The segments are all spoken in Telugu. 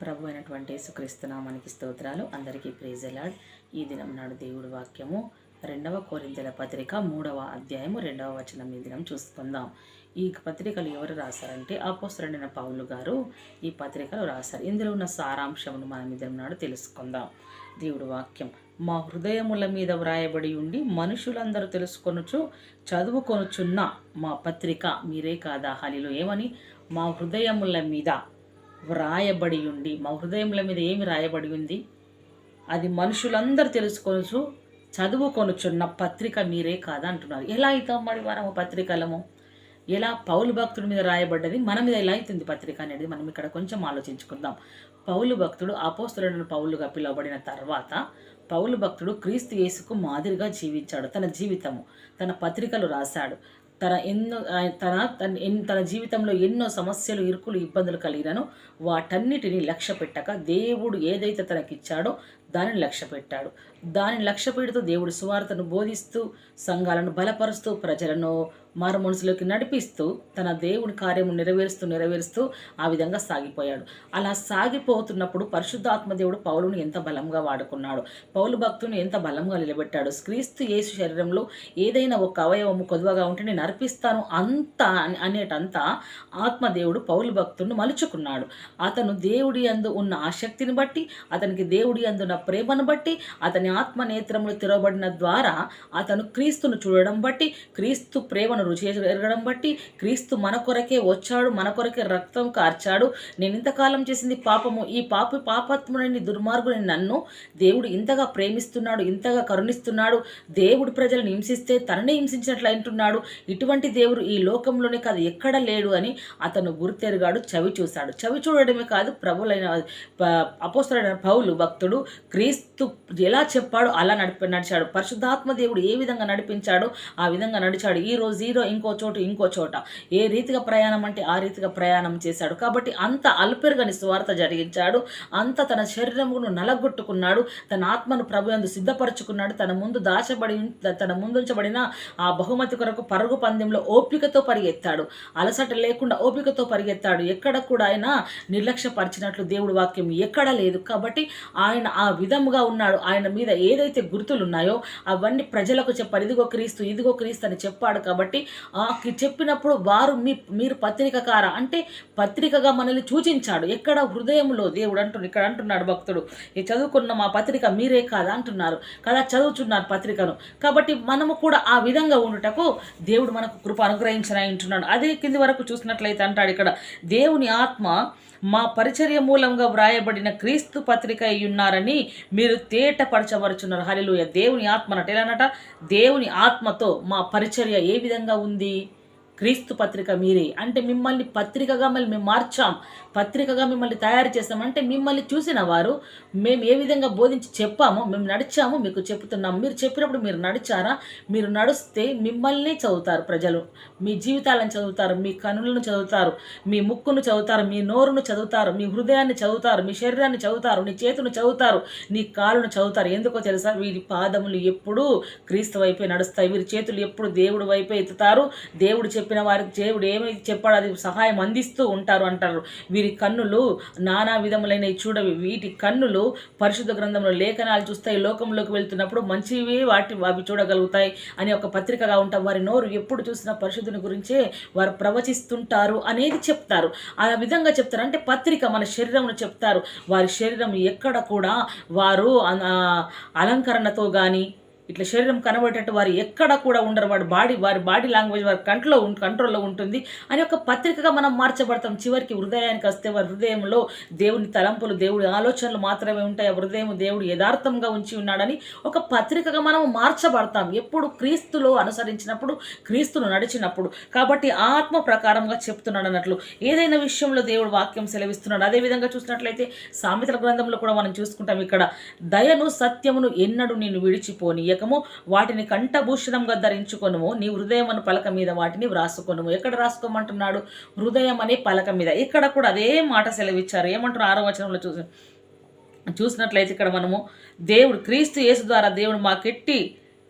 ప్రభు అయినటువంటి సుక్రీస్తునామానికి స్తోత్రాలు. అందరికీ ప్రేజలాడ్ ఈ దినం నాడు దేవుడి వాక్యము రెండవ కోరింతల పత్రిక మూడవ అధ్యాయము రెండవ వచనం ఈ దినం చూసుకుందాం. ఈ పత్రికలు ఎవరు రాశారంటే అపోసరుడైన పౌలు గారు ఈ పత్రికలు రాశారు. ఇందులో ఉన్న సారాంశమును మనం ఇద్దరం నాడు తెలుసుకుందాం. దేవుడు వాక్యం మా హృదయముల మీద వ్రాయబడి ఉండి మనుషులందరూ తెలుసుకొనుచు చదువుకొనుచున్న మా పత్రిక మీరే కాదా? హలిలో ఏమని? మా హృదయముల మీద వ్రాయబడి ఉండి మా హృదయముల మీద ఏమి రాయబడి ఉంది అది మనుషులందరూ తెలుసుకొనుచు చదువుకొనుచున్న పత్రిక మీరే కాదా అంటున్నారు. ఎలా అవుతాం మరి మనము పత్రికలము? ఎలా పౌలు భక్తుడి మీద రాయబడ్డది? మన మీద ఎలా అవుతుంది పత్రిక అనేది మనం ఇక్కడ కొంచెం ఆలోచించుకుందాం. పౌలు భక్తుడు అపోస్తులను పౌలుగా పిలువబడిన తర్వాత పౌలు భక్తుడు క్రీస్తు యేసుకు మాదిరిగా జీవించాడు. తన జీవితము తన పత్రికలు రాశాడు. తన ఎన్నో తన తన ఎన్ తన జీవితంలో ఎన్నో సమస్యలు ఇరుకులు ఇబ్బందులు కలిగినను వాటన్నిటిని లక్ష్య పెట్టక దేవుడు ఏదైతే తనకిచ్చాడో దానిని లక్ష్య పెట్టాడు. దానిని లక్ష్య పెడుతూ దేవుడు సువార్తను బోధిస్తూ సంఘాలను బలపరుస్తూ ప్రజలను మారు మనసులోకి నడిపిస్తూ తన దేవుని కార్యము నెరవేరుస్తూ నెరవేరుస్తూ ఆ విధంగా సాగిపోయాడు. అలా సాగిపోతున్నప్పుడు పరిశుద్ధాత్మ దేవుడు పౌలును ఎంత బలంగా వాడుకున్నాడు. పౌలు భక్తుని ఎంత బలంగా నిలబెట్టాడు. క్రీస్తు యేసు శరీరంలో ఏదైనా ఒక అవయవము కొద్వగా ఉంటే నేను అర్పిస్తాను అంత అనేటంతా ఆత్మదేవుడు పౌలు భక్తుడిని మలుచుకున్నాడు. అతను దేవుడి అందు ఉన్న ఆసక్తిని బట్టి అతనికి దేవుడి అందున్న ప్రేమను బట్టి అతని ఆత్మ నేత్రములు తెరవబడిన ద్వారా అతను క్రీస్తును చూడడం బట్టి క్రీస్తు ప్రేమను రుచి ఎరగడం బట్టి క్రీస్తు మన కొరకే వచ్చాడు మన కొరకే రక్తం కార్చాడు. నేను ఇంతకాలం చేసింది పాపము. ఈ పాప పాపత్ముని దుర్మార్గుని నన్ను దేవుడు ఇంతగా ప్రేమిస్తున్నాడు ఇంతగా కరుణిస్తున్నాడు. దేవుడు ప్రజలను హింసిస్తే తననే హింసించినట్లు అంటున్నాడు. ఇటువంటి దేవుడు ఈ లోకంలోనే కాదు ఎక్కడ లేడు అని అతను గుర్తెరుగాడు చవి చూశాడు. చవి చూడడమే కాదు ప్రభులైన అపోస్తలైన పౌలు భక్తుడు క్రీస్తు ఎలా చెప్పాడో అలా నడిపి నడిచాడు. పరిశుద్ధాత్మ దేవుడు ఏ విధంగా నడిపించాడో ఆ విధంగా నడిచాడు. ఈ రోజు హీరో ఇంకో చోటు ఇంకో చోట. ఏ రీతిగా ప్రయాణం అంటే ఆ రీతిగా ప్రయాణం చేశాడు. కాబట్టి అంత అల్పెరుగని స్వార్థ జరిగించాడు. అంత తన శరీరమును నలగొట్టుకున్నాడు. తన ఆత్మను ప్రభు యందు సిద్ధపరచుకున్నాడు. తన ముందు దాచబడి తన ముందుంచబడిన ఆ బహుమతి కొరకు పరుగు పందెంలో ఓపికతో పరిగెత్తాడు. అలసట లేకుండా ఓపికతో పరిగెత్తాడు. ఎక్కడ కూడా ఆయన నిర్లక్ష్యపరిచినట్లు దేవుడి వాక్యం ఎక్కడ లేదు. కాబట్టి ఆయన ఆ విధముగా ఉన్నాడు. ఆయన మీద ఏదైతే గుర్తులు ఉన్నాయో అవన్నీ ప్రజలకు చెప్పారు ఇదిగో క్రీస్తు ఇదిగో క్రీస్తు అని చెప్పాడు. కాబట్టి చెప్పినప్పుడు వారు మీ మీరు పత్రికకార? అంటే పత్రికగా మనల్ని సూచించాడు. ఎక్కడ హృదయంలో దేవుడు అంటున్నాడు ఇక్కడ అంటున్నాడు భక్తుడు. ఈ చదువుకున్న మా పత్రిక మీరే కాదా? అంటున్నారు. కదా చదువుతున్నారు పత్రికను. కాబట్టి మనము కూడా ఆ విధంగా ఉండుటకు దేవుడు మనకు కృప అనుగ్రహించిన అంటున్నాడు అదే కింది వరకు చూసినట్లయితే అంటాడు ఇక్కడ దేవుని ఆత్మ మా పరిచర్య మూలంగా వ్రాయబడిన క్రీస్తు పత్రిక అయ్యున్నారని మీరు తేటపరచవరుచున్నారు హరిలోయ దేవుని ఆత్మ అన్నట్టు ఎలానట దేవుని ఆత్మతో మా పరిచర్య ఏ విధంగా ఉంది? క్రీస్తు పత్రిక మీరే. అంటే మిమ్మల్ని పత్రికగా మళ్ళీ మేము మార్చాం. పత్రికగా మిమ్మల్ని తయారు చేస్తాం అంటే మిమ్మల్ని చూసిన వారు మేము ఏ విధంగా బోధించి చెప్పామో మేము నడిచాము మీకు చెప్తున్నాం. మీరు చెప్పినప్పుడు మీరు నడిచారా? మీరు నడుస్తే మిమ్మల్ని చదువుతారు ప్రజలు. మీ జీవితాలను చదువుతారు మీ కనులను చదువుతారు మీ ముక్కును చదువుతారు మీ నోరును చదువుతారు మీ హృదయాన్ని చదువుతారు మీ శరీరాన్ని చదువుతారు నీ చేతును చదువుతారు నీ కాలును చదువుతారు. ఎందుకో తెలుసా? వీరి పాదములు ఎప్పుడూ క్రీస్తు వైపే నడుస్తాయి. వీరి చేతులు ఎప్పుడు దేవుడి వైపే ఎత్తుతారు. దేవుడు చెప్పిన వారికి దేవుడు ఏమి చెప్పాడు? అది సహాయం అందిస్తూ ఉంటారు అంటారు. వీరి కన్నులు నానా విధములైన చూడవి. వీటి కన్నులు పరిశుద్ధ గ్రంథంలో లేఖనాలు చూస్తాయి. లోకంలోకి వెళ్తున్నప్పుడు మంచివి వాటి అవి చూడగలుగుతాయి అని ఒక పత్రికగా ఉంటాం వారి నోరు ఎప్పుడు చూసినా పరిశుద్ధుని గురించే వారు ప్రవచిస్తుంటారు అనేది చెప్తారు. ఆ విధంగా చెప్తారు. అంటే పత్రిక మన శరీరమును చెప్తారు. వారి శరీరం ఎక్కడ కూడా వారు అలంకరణతో కానీ ఇట్లా శరీరం కనబడేటట్టు వారు ఎక్కడ కూడా ఉండరు. వాడి బాడీ వారి బాడీ లాంగ్వేజ్ వారి కంట్లో కంట్రోల్లో ఉంటుంది అని ఒక పత్రికగా మనం మార్చబడతాం. చివరికి హృదయానికి వస్తే వారి హృదయంలో దేవుని తలంపులు దేవుడి ఆలోచనలు మాత్రమే ఉంటాయి. ఆ హృదయం దేవుడు యథార్థంగా ఉంచి ఉన్నాడని ఒక పత్రికగా మనం మార్చబడతాం. ఎప్పుడు క్రీస్తులో అనుసరించినప్పుడు క్రీస్తును నడిచినప్పుడు. కాబట్టి ఆత్మ ప్రకారంగా చెప్తున్నాడు అన్నట్లు. ఏదైనా విషయంలో దేవుడు వాక్యం సెలవిస్తున్నాడు. అదే విధంగా చూసినట్లయితే సామెతల గ్రంథంలో కూడా మనం చూసుకుంటాం. ఇక్కడ దయను సత్యమును ఎన్నడూ నేను విడిచిపోనీయకము వాటిని కంఠభూషణంగా ధరించుకొనుము. నీ హృదయం పలక మీద వాటిని వ్రాసుకొనుము. ఎక్కడ రాసుకోమంటున్నాడు హృదయం అనే పలక మీద. ఇక్కడ కూడా అదే మాట సెలవిచ్చారు. ఏమంటారు ఆరో వచనంలో చూసి చూసినట్లయితే ఇక్కడ మనము దేవుడు క్రీస్తు యేసు ద్వారా దేవుడు మాకెట్టి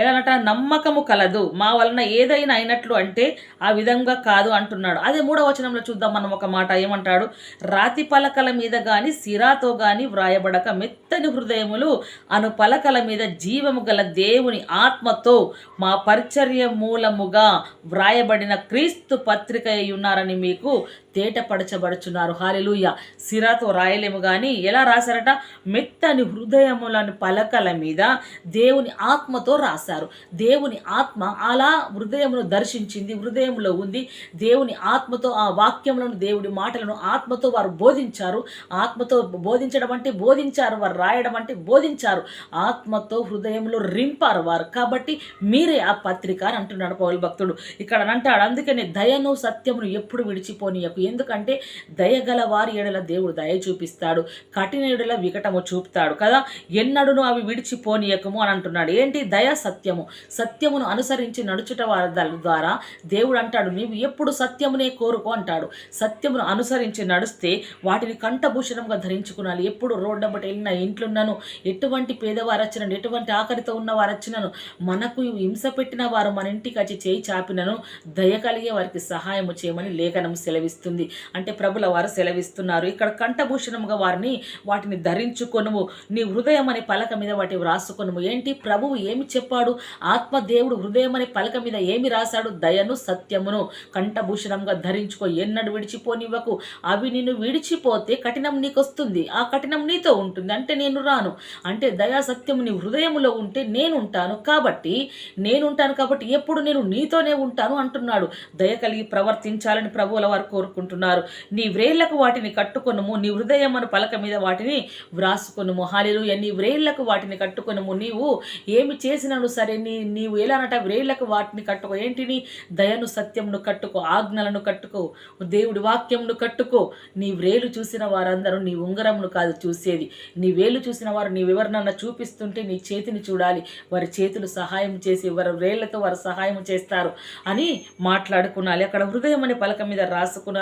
ఎలానట నమ్మకము కలదు. మా వలన ఏదైనా అయినట్లు అంటే ఆ విధంగా కాదు అంటున్నాడు. అదే మూడవ వచనంలో చూద్దాం మనం ఒక మాట. ఏమంటాడు? రాతి పలకల మీద కానీ సిరాతో కానీ వ్రాయబడక మెత్తని హృదయములు అను పలకల మీద జీవము గల దేవుని ఆత్మతో మా పరిచర్య మూలముగా వ్రాయబడిన క్రీస్తు పత్రిక అయి ఉన్నారని మీకు తేటపడచబడుచున్నారు. హాలెలూయ సిరాతో రాయలేము కానీ ఎలా రాశారట? మెత్తని హృదయములను పలకల మీద దేవుని ఆత్మతో రాశారు. దేవుని ఆత్మ అలా హృదయమును దర్శించింది హృదయంలో ఉంది. దేవుని ఆత్మతో ఆ వాక్యములను దేవుడి మాటలను ఆత్మతో వారు బోధించారు. ఆత్మతో బోధించడం అంటే బోధించారు వారు రాయడం అంటే బోధించారు. ఆత్మతో హృదయంలో రింపారు వారు. కాబట్టి మీరే ఆ పత్రిక అని అంటున్నాడు పౌరు భక్తుడు. ఇక్కడ అంటాడు అందుకని దయను సత్యమును ఎప్పుడు విడిచిపోనీయకు. ఎందుకంటే దయగల వారి ఎడల దేవుడు దయ చూపిస్తాడు. కఠిన ఎడల వికటము చూపుతాడు కదా. ఎన్నడును అవి విడిచిపోనీయకము అని అంటున్నాడు. ఏంటి? దయ సత్యము. సత్యమును అనుసరించి నడుచుట వారి ద్వారా దేవుడు అంటాడు నీవు ఎప్పుడు సత్యమునే కోరుకో అంటాడు. సత్యమును అనుసరించి నడిస్తే వాటిని కంఠభూషణంగా ధరించుకున్నాను. ఎప్పుడు రోడ్డు బట్టి వెళ్ళినా ఇంట్లున్నాను. ఎటువంటి పేదవారు వచ్చినను ఎటువంటి ఆకలితో ఉన్న వారు వచ్చినను మనకు హింస పెట్టిన వారు మన ఇంటికి వచ్చి చేయి చాపినను. దయ కలిగే వారికి సహాయము చేయమని లేఖనం సెలవిస్తుంది అంటే ప్రభుల వారు సెలవిస్తున్నారు. ఇక్కడ కంఠభూషణముగా వారిని వాటిని ధరించుకొనుము. నీ హృదయం అనే పలక మీద వాటి వ్రాసుకొనుము. ఏంటి? ప్రభువు ఏమి చెప్పాడు? ఆత్మదేవుడు హృదయం అనే పలక మీద ఏమి రాశాడు? దయను సత్యమును. కంఠభూషణంగా ధరించుకో. ఎన్నడు విడిచిపోనివ్వకు. అవి నిన్ను విడిచిపోతే కఠినం నీకు వస్తుంది ఆ కఠినం నీతో ఉంటుంది. అంటే నేను రాను. అంటే దయా సత్యము నీ హృదయములో ఉంటే నేను ఉంటాను కాబట్టి నేను ఉంటాను కాబట్టి ఎప్పుడు నేను నీతోనే ఉంటాను అంటున్నాడు. దయ కలిగి ప్రవర్తించాలని ప్రభువుల వారు కోరుకుంటున్నారు. నీ వ్రేళ్ళకు వాటిని కట్టుకొనుము నీ హృదయమును పలక మీద వాటిని వ్రాసుకొనుము. హాలిలు నీ వ్రేళ్ళకు వాటిని కట్టుకొనుము. నీవు ఏమి చేసినను సరే నీ నీవు ఎలానట వ్రేళ్ళకు వాటిని కట్టుకో? ఏంటిని దయను సత్యమును కట్టుకో ఆజ్ఞలను కట్టుకో దేవుడి వాక్యమును కట్టుకో. నీ వ్రేలు చూసిన వారందరూ నీ ఉంగరమును కాదు చూసేది. నీ వేలు చూసిన వారు నీ వివరణను చూపిస్తుంటే నీ చేతిని చూడాలి. వారి చేతులు సహాయం చేసి వారి వ్రేళ్ళతో వారు సహాయం చేస్తారు అని మాట్లాడుకున్నాలి. అక్కడ హృదయం అనే పలక మీద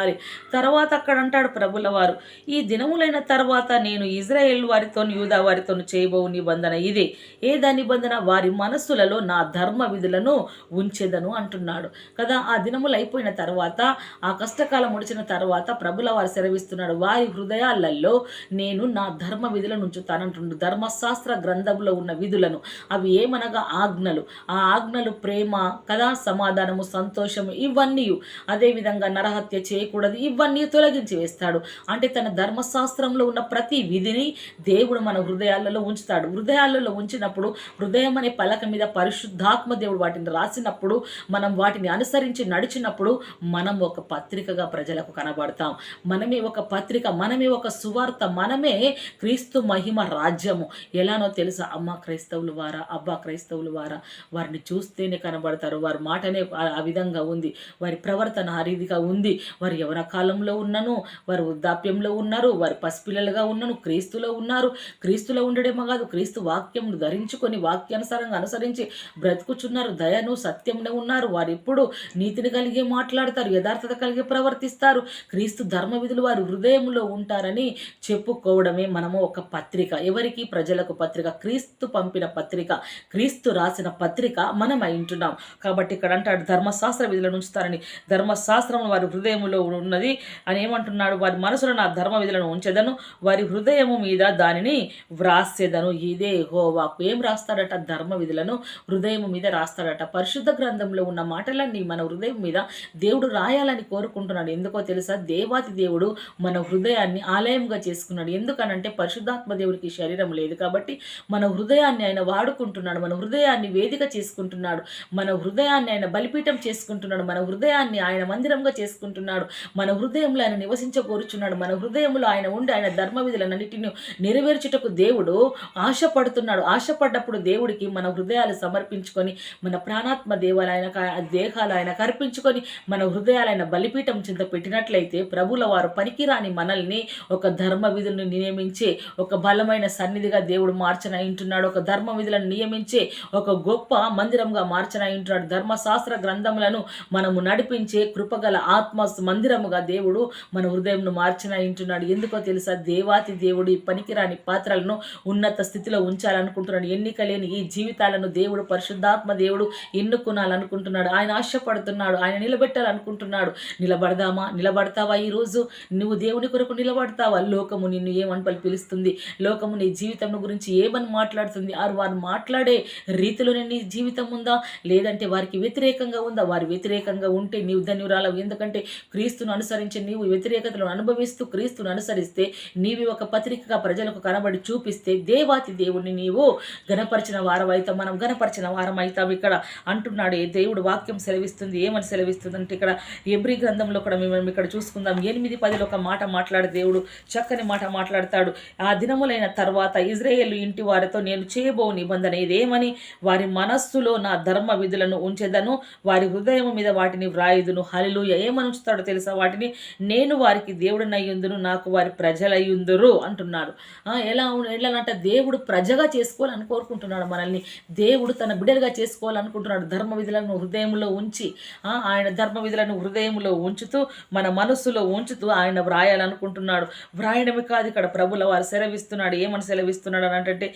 రాసుకునాలి తర్వాత అక్కడ అంటాడు ప్రభుల వారు ఈ దినములైన తర్వాత నేను ఇజ్రాయేల్ వారితో యూదా వారితో చేయబో నిబంధన ఇదే. ఏదా నిబంధన వారి మనస్సులలో నా ధర్మ విధులను ఉంచెదను అంటున్నాడు. కదా ఆ దినములు అయిపోయిన తర్వాత ఆ కష్టకాలం ముడిచిన తర్వాత ప్రభుల వారు సెలవిస్తున్నాడు వారి హృదయాలలో నేను నా ధర్మ విధులను ఉంచుతానంటుండు. ధర్మశాస్త్ర గ్రంథంలో ఉన్న విధులను. అవి ఏమనగా? ఆజ్ఞలు. ఆ ఆజ్ఞలు ప్రేమ కదా సమాధానము సంతోషము ఇవన్నీ అదేవిధంగా నరహత్య చేయకూడదు. ఇవన్నీ తొలగించి వేస్తాడు. అంటే తన ధర్మశాస్త్రంలో ఉన్న ప్రతి విధిని దేవుడు మన హృదయాలలో ఉంచుతాడు. హృదయాలలో ఉంచినప్పుడు హృదయం అనే పలక మీద పరిశుద్ధాత్మ దేవుడు వాటిని రాసినప్పుడు మనం వాటిని అనుసరించి నడిచినప్పుడు మనం ఒక పత్రికగా ప్రజలకు కనబడతాం. మనమే ఒక పత్రిక మనమే ఒక సువార్త మనమే క్రీస్తు మహిమ రాజ్యము. ఎలానో తెలుసా? అమ్మ క్రైస్తవులు వారా? అబ్బా క్రైస్తవులు వారా? వారిని చూస్తేనే కనబడతారు. వారి మాటనే ఆ- విధంగా ఉంది. వారి ప్రవర్తన ఆ రీతిగా ఉంది. వారి ఎవరి కాలంలో ఉన్నను వారు వృద్ధాప్యంలో ఉన్నారు వారు పసిపిల్లలుగా ఉన్నను క్రీస్తులో ఉన్నారు. క్రీస్తులో ఉండడమే కాదు క్రీస్తు వాక్యం ధరించుకొని వాక్యానుసారంగా అనుసరించి బ్రతుకుచున్నారు. దయను సత్యంలో ఉన్నారు. వారు ఎప్పుడు నీతిని కలిగి మాట్లాడతారు యథార్థత కలిగి ప్రవర్తిస్తారు. క్రీస్తు ధర్మ విధులు వారి హృదయంలో ఉంటారని చెప్పుకోవడమే మనము ఒక పత్రిక. ఎవరికి ప్రజలకు పత్రిక క్రీస్తు పంపిన పత్రిక క్రీస్తు రాసిన పత్రిక మనం అయింటున్నాం కాబట్టి ఇక్కడ అంటాడు ధర్మశాస్త్ర విధులను ఉంచుతారని. ధర్మశాస్త్రం వారి హృదయంలో ఉన్నది అని ఏమంటున్నాడు? వారి మనసులో నా ధర్మ విధులను ఉంచెదను వారి హృదయము మీద దానిని వ్రాసేదను. ఇదే హోవాకు ఏం రాస్తాడట? ధర్మ విధులను హృదయం మీద రాస్తాడట. పరిశుద్ధ గ్రంథంలో ఉన్న మాటలన్నీ మన హృదయం మీద దేవుడు రాయాలని కోరుకుంటున్నాడు. ఎందుకో తెలుసా? దేవాతి దేవుడు మన హృదయాన్ని ఆలయంగా చేసుకున్నాడు. ఎందుకనంటే పరిశుద్ధాత్మ దేవుడికి శరీరం లేదు కాబట్టి మన హృదయాన్ని ఆయన వాడుకుంటున్నాడు. మన హృదయాన్ని వేదిక చేసుకుంటున్నాడు. మన హృదయాన్ని ఆయన బలిపీఠం చేసుకుంటున్నాడు. మన హృదయాన్ని ఆయన మందిరంగా చేసుకుంటున్నాడు. మన హృదయంలో ఆయన నివసించగోరుచున్నాడు మన హృదయంలో ఆయన ఉండి ఆయన ధర్మ విధులన్నిటిని నెరవేర్చుటకు దేవుడు ఆశపడుతున్నాడు. ఆశపడ్డప్పుడు దేవుడికి మన హృదయాలు సమర్పించుకొని మన ప్రాణాత్మ దేవాలు ఆయన దేహాలు ఆయన కర్పించుకొని మన హృదయాలు ఆయన బలిపీఠం చింత పెట్టినట్లయితే ప్రభుల వారు పనికిరాని మనల్ని ఒక ధర్మ విధులను నియమించే ఒక బలమైన సన్నిధిగా దేవుడు మార్చనయింటున్నాడు. ఒక ధర్మ విధులను నియమించే ఒక గొప్ప మందిరంగా మార్చనయింటున్నాడు. ధర్మశాస్త్ర గ్రంథములను మనము నడిపించే కృపగల ఆత్మ మందిరం మందిరముగా దేవుడు మన హృదయంను మార్చిన ఇంటున్నాడు. ఎందుకో తెలుసా? దేవాతి దేవుడు ఈ పనికిరాని పాత్రలను ఉన్నత స్థితిలో ఉంచాలనుకుంటున్నాడు. ఎన్నిక లేని ఈ జీవితాలను దేవుడు పరిశుద్ధాత్మ దేవుడు ఎన్నుకునాలనుకుంటున్నాడు. ఆయన ఆశపడుతున్నాడు. ఆయన నిలబెట్టాలనుకుంటున్నాడు. నిలబడదామా? నిలబడతావా ఈరోజు నువ్వు దేవుని కొరకు నిలబడతావా? లోకము నిన్ను ఏమని పిలుస్తుంది? లోకము నీ జీవితం గురించి ఏమని మాట్లాడుతుంది? ఆరు వారు మాట్లాడే రీతిలోనే నీ జీవితం ఉందా? లేదంటే వారికి వ్యతిరేకంగా ఉందా? వారి వ్యతిరేకంగా ఉంటే నీవు ధన్యురాలవు. ఎందుకంటే క్రీస్తు క్రీస్తును అనుసరించి నీవు వ్యతిరేకతలను అనుభవిస్తూ క్రీస్తును అనుసరిస్తే నీవి ఒక పత్రికగా ప్రజలకు కనబడి చూపిస్తే దేవాతి దేవుణ్ణి నీవు గణపరిచిన వారం అవుతాం మనం గణపరిచిన వారం అవుతాం ఇక్కడ అంటున్నాడు. ఏ దేవుడు వాక్యం సెలవిస్తుంది. ఏమని సెలవిస్తుంది అంటే ఇక్కడ ఎబ్రి గ్రంథంలో కూడా మేము ఇక్కడ చూసుకుందాం. ఎనిమిది పదిలో ఒక మాట మాట్లాడే దేవుడు. చక్కని మాట మాట్లాడతాడు. ఆ దినములైన తర్వాత ఇజ్రాయేల్ ఇంటి వారితో నేను చేయబో నిబంధన ఇదేమని? వారి మనస్సులో నా ధర్మ విధులను ఉంచెదను. వారి హృదయం మీద వాటిని వ్రాయుదును. హలిలు ఏమని ఉంచుతాడో తెలుసా? వాటిని నేను వారికి దేవుడినయ్యుందును నాకు వారి ప్రజలయ్యుందురు అంటున్నాడు. ఎలా ఎలానంట దేవుడు ప్రజగా చేసుకోవాలని కోరుకుంటున్నాడు మనల్ని. దేవుడు తన బిడ్డలుగా చేసుకోవాలనుకుంటున్నాడు. ధర్మ విధులను హృదయంలో ఉంచి ఆయన ధర్మ విధులను హృదయంలో ఉంచుతూ మన మనస్సులో ఉంచుతూ ఆయన వ్రాయాలనుకుంటున్నాడు. వ్రాయడమే కాదు ఇక్కడ ప్రభుల వారు సెలవిస్తున్నాడు. ఏమని సెలవిస్తున్నాడు అని అంటే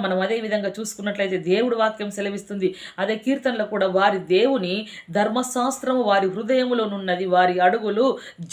మనం అదే విధంగా చూసుకున్నట్లయితే దేవుడు వాక్యం సెలవిస్తుంది. అదే కీర్తనలో కూడా వారి దేవుని ధర్మశాస్త్రము వారి హృదయములోనున్నది వారి అడుగులు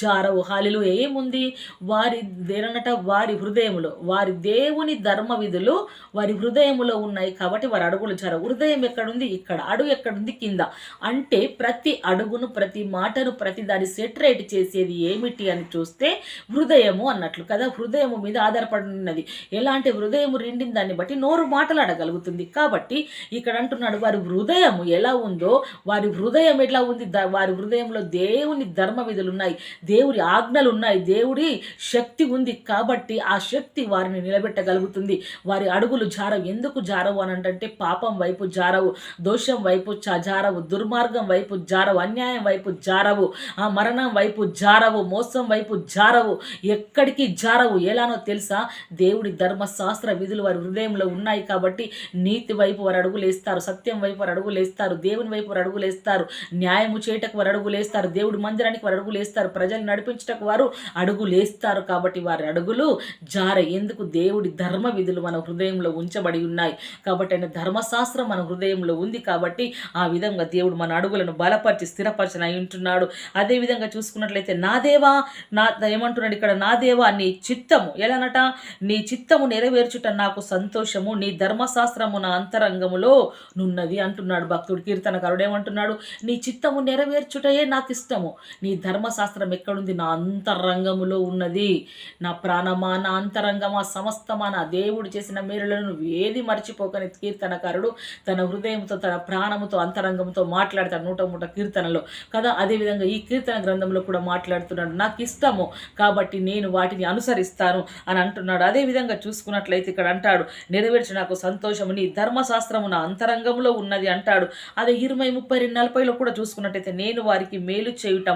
జారవు. హాలిలు ఏముంది? వారి దేనట వారి హృదయములో వారి దేవుని ధర్మ విధులు వారి హృదయములో ఉన్నాయి కాబట్టి వారి అడుగులు జారవు. హృదయం ఎక్కడుంది? ఇక్కడ. అడుగు ఎక్కడుంది? కింద. అంటే ప్రతి అడుగును ప్రతి మాటను ప్రతి దాన్ని సెటరేట్ చేసేది ఏమిటి అని చూస్తే హృదయము అన్నట్లు కదా. హృదయము మీద ఆధారపడి ఉన్నది ఎలాంటి హృదయము రెండిన దాన్ని బట్టి నోరు మాట్లాడగలుగుతుంది కాబట్టి ఇక్కడ అంటున్నాడు వారి హృదయము ఎలా ఉందో వారి హృదయం ఎట్లా ఉంది? వారి హృదయంలో దేవుని ధర్మ విధులు ఉన్నాయి. దేవుడి ఆజ్ఞలు ఉన్నాయి. దేవుడి శక్తి ఉంది కాబట్టి ఆ శక్తి వారిని నిలబెట్టగలుగుతుంది. వారి అడుగులు జారవు. ఎందుకు జారవు అని అంటే పాపం వైపు జారవు. దోషం వైపు చ- జారవు. దుర్మార్గం వైపు జారవు. అన్యాయం వైపు జారవు. ఆ మరణం వైపు జారవు. మోసం వైపు జారవు. ఎక్కడికి జారవు? ఎలానో తెలుసా? దేవుడి ధర్మశాస్త్ర విధులు వారి హృదయంలో ఉన్నాయి కాబట్టి నీతి వైపు వారు అడుగులేస్తారు. సత్యం వైపు వారు అడుగులేస్తారు. దేవుని వైపు వారు అడుగులేస్తారు. న్యాయము చేయటకు వారు అడుగులేస్తారు. దేవుడి మందిరానికి వారు అడుగులేస్తారు. ప్రజలు నడిపించటకు వారు అడుగులేస్తారు కాబట్టి వారి అడుగులు జార. ఎందుకు? దేవుడి ధర్మ విధులు మన హృదయంలో ఉంచబడి ఉన్నాయి. కాబట్టి ఆయన ధర్మశాస్త్రం మన హృదయంలో ఉంది. కాబట్టి ఆ విధంగా దేవుడు మన అడుగులను బలపరిచి స్థిరపరచని అయి ఉంటున్నాడు అదేవిధంగా చూసుకున్నట్లయితే నా దేవా నా ఏమంటున్నాడు ఇక్కడ? నా దేవా నీ చిత్తము. ఎలానట? నీ చిత్తము నెరవేర్చుట నాకు సంతోషము. నీ ధర్మశాస్త్రము నా అంతరంగములో నున్నది అంటున్నాడు భక్తుడు. కీర్తనకారుడు ఏమంటున్నాడు? నీ చిత్తము నెరవేర్చుటయే నాకు ఇష్టము నీ ధర్మశాస్త్రం ఎక్కడుంది? నా అంతరంగములో ఉన్నది. నా ప్రాణమా నా అంతరంగమా సమస్తమా నా దేవుడు చేసిన మేలులను నువ్వు ఏది మర్చిపోకని కీర్తనకారుడు తన హృదయంతో తన ప్రాణముతో అంతరంగంతో మాట్లాడతాడు నూట మూట కీర్తనలో. కదా అదేవిధంగా ఈ కీర్తన గ్రంథంలో కూడా మాట్లాడుతున్నాడు. నాకు ఇష్టము కాబట్టి నేను వాటిని అనుసరిస్తాను అని అంటున్నాడు. అదేవిధంగా చూసుకున్నట్లయితే ఇక్కడ అంటాడు నెరవేర్చి నాకు సంతోషము నీ ధర్మశాస్త్రము నా అంతరంగంలో ఉన్నది అంటాడు. అదే ఇరవై ముప్పై రెండు నలభైలో కూడా చూసుకున్నట్టయితే నేను వారికి మేలు చేయుట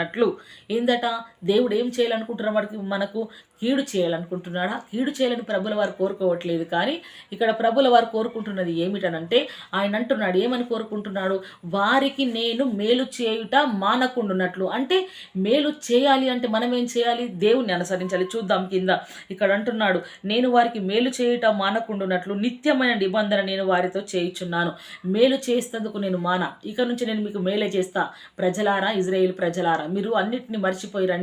మానకుండునట్లు ఏందట? దేవుడు ఏం చేయాలనుకుంటున్న వాడికి? మనకు కీడు చేయాలనుకుంటున్నాడా? కీడు చేయాలని ప్రభుల వారు కోరుకోవట్లేదు కానీ ఇక్కడ ప్రభుల వారు కోరుకుంటున్నది ఏమిటనంటే ఆయన అంటున్నాడు ఏమని కోరుకుంటున్నాడు? వారికి నేను మేలు చేయుట మానకుండున్నట్లు అంటే మేలు చేయాలి అంటే మనం ఏం చేయాలి? దేవుణ్ణి అనుసరించాలి. చూద్దాం కింద. ఇక్కడ అంటున్నాడు నేను వారికి మేలు చేయుట మానకుండున్నట్లు నిత్యమైన నిబంధన నేను వారితో చేయుచున్నాను. మేలు చేసినందుకు నేను మాన. ఇక నుంచి నేను మీకు మేలే చేస్తా. ప్రజలారా ఇజ్రాయేల్ ప్రజలారా మీరు అన్నిటిని మర్చిపోయి రండి.